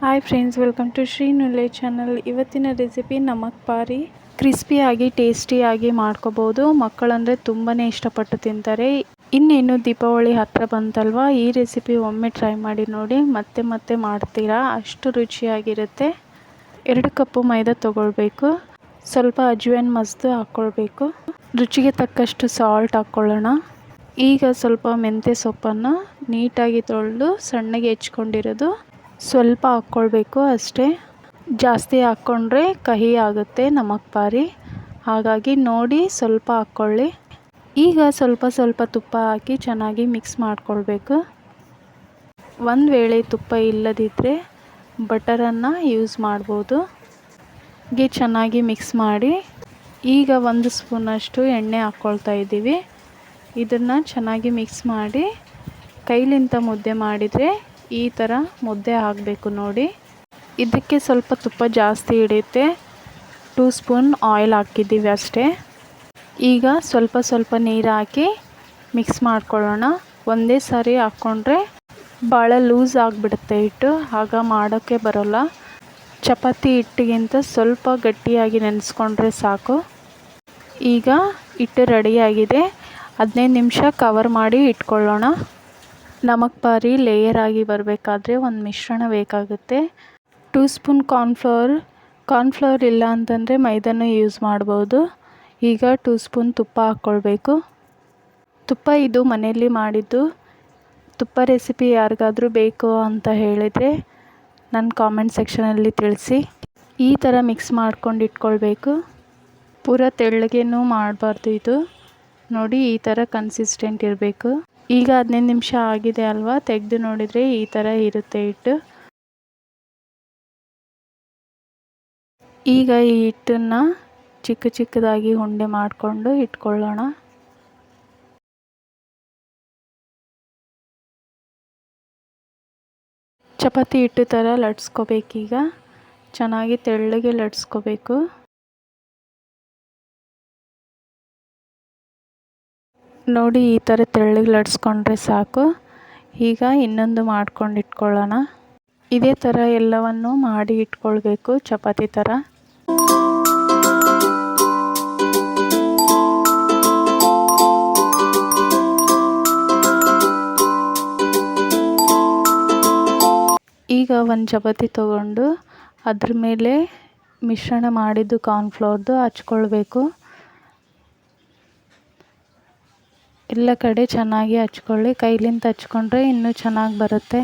Hi friends welcome to Shri ನುಲೆ channel ಇವತ್ತಿನ recipe namak ಪಾರಿ ಕ್ರಿಸ್ಪಿಯಾಗಿ ಟೇಸ್ಟಿಯಾಗಿ ಮಾಡ್ಕೋಬೋದು ಮಕ್ಕಳಂದರೆ ತುಂಬಾ ಇಷ್ಟಪಟ್ಟು ತಿಂತಾರೆ ಇನ್ನೇನು ದೀಪಾವಳಿ ಹತ್ತಿರ ಬಂತಲ್ವಾ ಈ ರೆಸಿಪಿ ಒಮ್ಮೆ ಟ್ರೈ ಮಾಡಿ ನೋಡಿ ಮತ್ತೆ ಮತ್ತೆ ಮಾಡ್ತೀರಾ ಅಷ್ಟು ರುಚಿಯಾಗಿರುತ್ತೆ ಎರಡು ಕಪ್ಪು ಮೈದಾ ತೊಗೊಳ್ಬೇಕು ಸ್ವಲ್ಪ ಅಜ್ವೈನ್ ಮಸ್ದು ಹಾಕ್ಕೊಳ್ಬೇಕು ರುಚಿಗೆ ತಕ್ಕಷ್ಟು ಸಾಲ್ಟ್ ಹಾಕ್ಕೊಳ್ಳೋಣ ಈಗ ಸ್ವಲ್ಪ ಮೆಂತ್ಯ ಸೊಪ್ಪನ್ನು ನೀಟಾಗಿ ತೊಳೆದು ಸಣ್ಣಗೆ ಹೆಚ್ಕೊಂಡಿರೋದು ಸ್ವಲ್ಪ ಹಾಕ್ಕೊಳ್ಬೇಕು ಅಷ್ಟೇ. ಜಾಸ್ತಿ ಹಾಕ್ಕೊಂಡ್ರೆ ಕಹಿ ಆಗುತ್ತೆ ನಮಕ್ ಪಾರಿ ಹಾಗಾಗಿ ನೋಡಿ ಸ್ವಲ್ಪ ಹಾಕ್ಕೊಳ್ಳಿ. ಈಗ ಸ್ವಲ್ಪ ಸ್ವಲ್ಪ ತುಪ್ಪ ಹಾಕಿ ಚೆನ್ನಾಗಿ ಮಿಕ್ಸ್ ಮಾಡ್ಕೊಳ್ಬೇಕು. ಒಂದು ವೇಳೆ ತುಪ್ಪ ಇಲ್ಲದಿದ್ದರೆ ಬಟರನ್ನು ಯೂಸ್ ಮಾಡ್ಬೋದು. ಗೆ ಚೆನ್ನಾಗಿ ಮಿಕ್ಸ್ ಮಾಡಿ ಈಗ ಒಂದು ಸ್ಪೂನಷ್ಟು ಎಣ್ಣೆ ಹಾಕ್ಕೊಳ್ತಾ ಇದ್ದೀವಿ. ಇದನ್ನು ಚೆನ್ನಾಗಿ ಮಿಕ್ಸ್ ಮಾಡಿ ಕೈಲಿಂದ ಮುದ್ದೆ ಮಾಡಿದರೆ ಈ ಥರ ಮುದ್ದೆ ಆಗಬೇಕು ನೋಡಿ. ಇದಕ್ಕೆ ಸ್ವಲ್ಪ ತುಪ್ಪ ಜಾಸ್ತಿ ಹಿಡಿಯುತ್ತೆ. ಟೂ ಸ್ಪೂನ್ ಆಯಿಲ್ ಹಾಕಿದ್ದೀವಿ ಅಷ್ಟೇ. ಈಗ ಸ್ವಲ್ಪ ಸ್ವಲ್ಪ ನೀರು ಹಾಕಿ ಮಿಕ್ಸ್ ಮಾಡ್ಕೊಳ್ಳೋಣ. ಒಂದೇ ಸಾರಿ ಹಾಕ್ಕೊಂಡ್ರೆ ಭಾಳ ಲೂಸ್ ಆಗಿಬಿಡುತ್ತೆ ಹಿಟ್ಟು. ಆಗ ಮಾಡೋಕ್ಕೆ ಬರೋಲ್ಲ. ಚಪಾತಿ ಹಿಟ್ಟಿಗಿಂತ ಸ್ವಲ್ಪ ಗಟ್ಟಿಯಾಗಿ ನೆನೆಸ್ಕೊಂಡ್ರೆ ಸಾಕು. ಈಗ ಹಿಟ್ಟು ರೆಡಿಯಾಗಿದೆ ಹದಿನೈದು ನಿಮಿಷ ಕವರ್ ಮಾಡಿ ಇಟ್ಕೊಳ್ಳೋಣ. ನಮಕ್ ಲೇಯರ್ ಆಗಿ ಬರಬೇಕಾದ್ರೆ ಒಂದು ಮಿಶ್ರಣ ಬೇಕಾಗುತ್ತೆ. ಟೂ ಸ್ಪೂನ್ ಕಾರ್ನ್ಫ್ಲವರ್ ಕಾರ್ನ್ಫ್ಲವರ್ ಇಲ್ಲ ಅಂತಂದರೆ ಮೈದಾನೂ ಯೂಸ್ ಮಾಡ್ಬೋದು. ಈಗ ಟೂ ಸ್ಪೂನ್ ತುಪ್ಪ ಹಾಕ್ಕೊಳ್ಬೇಕು ತುಪ್ಪ ಇದು ಮನೆಯಲ್ಲಿ ಮಾಡಿದ್ದು. ತುಪ್ಪ ರೆಸಿಪಿ ಯಾರಿಗಾದರೂ ಬೇಕು ಅಂತ ಹೇಳಿದರೆ ನನ್ನ ಕಾಮೆಂಟ್ ಸೆಕ್ಷನಲ್ಲಿ ತಿಳಿಸಿ. ಈ ಥರ ಮಿಕ್ಸ್ ಮಾಡ್ಕೊಂಡು ಇಟ್ಕೊಳ್ಬೇಕು. ಪೂರ ತೆಳ್ಳಗೇನೂ ಮಾಡಬಾರ್ದು ಇದು. ನೋಡಿ ಈ ಥರ ಕನ್ಸಿಸ್ಟೆಂಟ್ ಇರಬೇಕು. ಈಗ ಹದಿನೈದು ನಿಮಿಷ ಆಗಿದೆ ಅಲ್ವಾ? ತೆಗೆದು ನೋಡಿದರೆ ಈ ಥರ ಇರುತ್ತೆ ಹಿಟ್ಟು. ಈಗ ಈ ಹಿಟ್ಟನ್ನು ಚಿಕ್ಕ ಚಿಕ್ಕದಾಗಿ ಉಂಡೆ ಮಾಡಿಕೊಂಡು ಇಟ್ಕೊಳ್ಳೋಣ. ಚಪಾತಿ ಹಿಟ್ಟು ಥರ ಲಟ್ಸ್ಕೋಬೇಕೀಗ. ಚೆನ್ನಾಗಿ ತೆಳ್ಳಗೆ ಲಟ್ಸ್ಕೋಬೇಕು. ನೋಡಿ ಈ ಥರ ತೆಳ್ಳಗೆ ಲಟ್ಸ್ಕೊಂಡ್ರೆ ಸಾಕು. ಈಗ ಇನ್ನೊಂದು ಮಾಡ್ಕೊಂಡು ಇಟ್ಕೊಳ್ಳೋಣ. ಇದೇ ಥರ ಎಲ್ಲವನ್ನು ಮಾಡಿ ಇಟ್ಕೊಳ್ಬೇಕು ಚಪಾತಿ ಥರ. ಈಗ ಒಂದು ಚಪಾತಿ ತಗೊಂಡು ಅದ್ರ ಮೇಲೆ ಮಿಶ್ರಣ ಮಾಡಿದ್ದು ಕಾರ್ನ್ಫ್ಲೋರ್ದು ಹಚ್ಕೊಳ್ಬೇಕು. ಎಲ್ಲ ಕಡೆ ಚೆನ್ನಾಗಿ ಹಚ್ಕೊಳ್ಳಿ. ಕೈಲಿಂದ ಹಚ್ಕೊಂಡ್ರೆ ಇನ್ನೂ ಚೆನ್ನಾಗಿ ಬರುತ್ತೆ.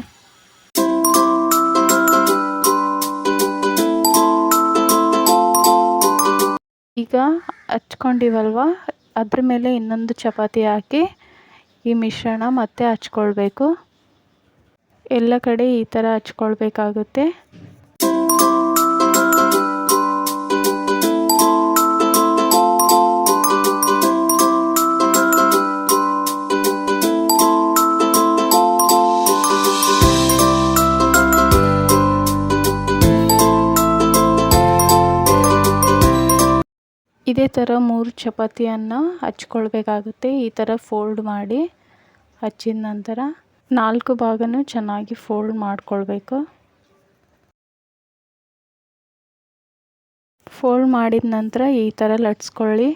ಈಗ ಹಚ್ಕೊಂಡಿವಲ್ವ? ಅದ್ರ ಮೇಲೆ ಇನ್ನೊಂದು ಚಪಾತಿ ಹಾಕಿ ಈ ಮಿಶ್ರಣ ಮತ್ತೆ ಹಚ್ಕೊಳ್ಬೇಕು. ಎಲ್ಲ ಕಡೆ ಈ ಥರ ಹಚ್ಕೊಳ್ಬೇಕಾಗುತ್ತೆ. ಇದೇ ಥರ ಮೂರು ಚಪಾತಿಯನ್ನು ಹಚ್ಕೊಳ್ಬೇಕಾಗುತ್ತೆ. ಈ ಥರ ಫೋಲ್ಡ್ ಮಾಡಿ ಹಚ್ಚಿದ ನಂತರ ನಾಲ್ಕು ಭಾಗನೂ ಚೆನ್ನಾಗಿ ಫೋಲ್ಡ್ ಮಾಡಿಕೊಳ್ಬೇಕು. ಫೋಲ್ಡ್ ಮಾಡಿದ ನಂತರ ಈ ಥರ ಲಟ್ಸ್ಕೊಳ್ಳಿ.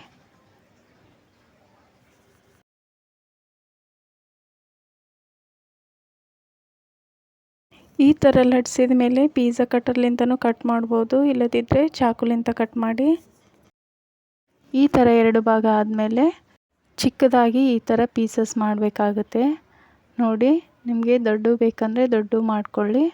ಈ ಥರ ಲಟ್ಸಿದ ಮೇಲೆ ಪೀಝಾ ಕಟರ್ಲಿಂದನೂ ಕಟ್ ಮಾಡ್ಬೋದು. ಇಲ್ಲದಿದ್ದರೆ ಚಾಕುಲಿಂದ ಕಟ್ ಮಾಡಿ. ಈ ಥರ ಎರಡು ಭಾಗ ಆದಮೇಲೆ ಚಿಕ್ಕದಾಗಿ ಈ ಥರ ಪೀಸಸ್ ಮಾಡಬೇಕಾಗುತ್ತೆ. ನೋಡಿ, ನಿಮಗೆ ದೊಡ್ಡ ಬೇಕಂದರೆ ದೊಡ್ಡ ಮಾಡ್ಕೊಳ್ಳಿ.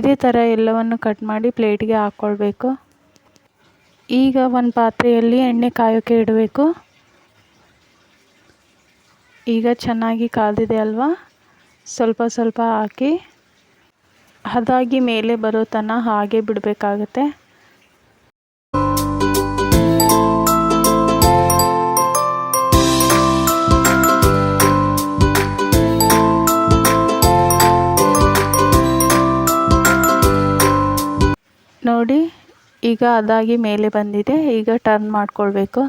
ಇದೇ ಥರ ಎಲ್ಲವನ್ನು ಕಟ್ ಮಾಡಿ ಪ್ಲೇಟಿಗೆ ಹಾಕ್ಕೊಳ್ಬೇಕು ಈಗ ಒಂದು ಪಾತ್ರೆಯಲ್ಲಿ ಎಣ್ಣೆ ಕಾಯೋಕ್ಕೆ ಇಡಬೇಕು. ಈಗ ಚೆನ್ನಾಗಿ ಕಾದಿದೆ ಅಲ್ವಾ? ಸ್ವಲ್ಪ ಸ್ವಲ್ಪ ಹಾಕಿ ಹದಾಗಿ ಮೇಲೆ ಬರೋ ತನಕ ಹಾಗೆ ಬಿಡಬೇಕಾಗತ್ತೆ. ಈಗ ಅದಾಗಿ ಮೇಲೆ ಬಂದಿದೆ. ಈಗ ಟರ್ನ್ ಮಾಡ್ಕೊಳ್ಬೇಕು.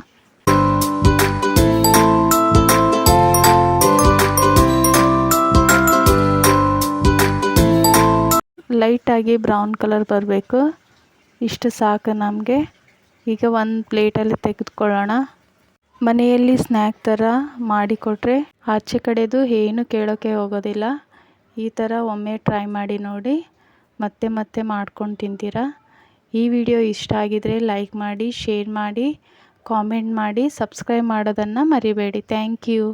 ಲೈಟಾಗಿ ಬ್ರೌನ್ ಕಲರ್ ಬರಬೇಕು. ಇಷ್ಟು ಸಾಕು ನಮಗೆ. ಈಗ ಒಂದು ಪ್ಲೇಟಲ್ಲಿ ತೆಗೆದುಕೊಳ್ಳೋಣ. ಮನೆಯಲ್ಲಿ ಸ್ನ್ಯಾಕ್ ಥರ ಮಾಡಿಕೊಟ್ರೆ ಆಚೆ ಕಡೆದು ಏನು ಕೇಳೋಕ್ಕೆ ಹೋಗೋದಿಲ್ಲ. ಈ ಥರ ಒಮ್ಮೆ ಟ್ರೈ ಮಾಡಿ ನೋಡಿ. ಮತ್ತೆ ಮತ್ತೆ ಮಾಡ್ಕೊಂಡು ತಿಂತೀರಾ? ಈ ವಿಡಿಯೋ ಇಷ್ಟ ಆಗಿದರೆ ಲೈಕ್ ಮಾಡಿ, ಶೇರ್ ಮಾಡಿ, ಕಾಮೆಂಟ್ ಮಾಡಿ, ಸಬ್ಸ್ಕ್ರೈಬ್ ಮಾಡೋದನ್ನು ಮರಿಬೇಡಿ. Thank you.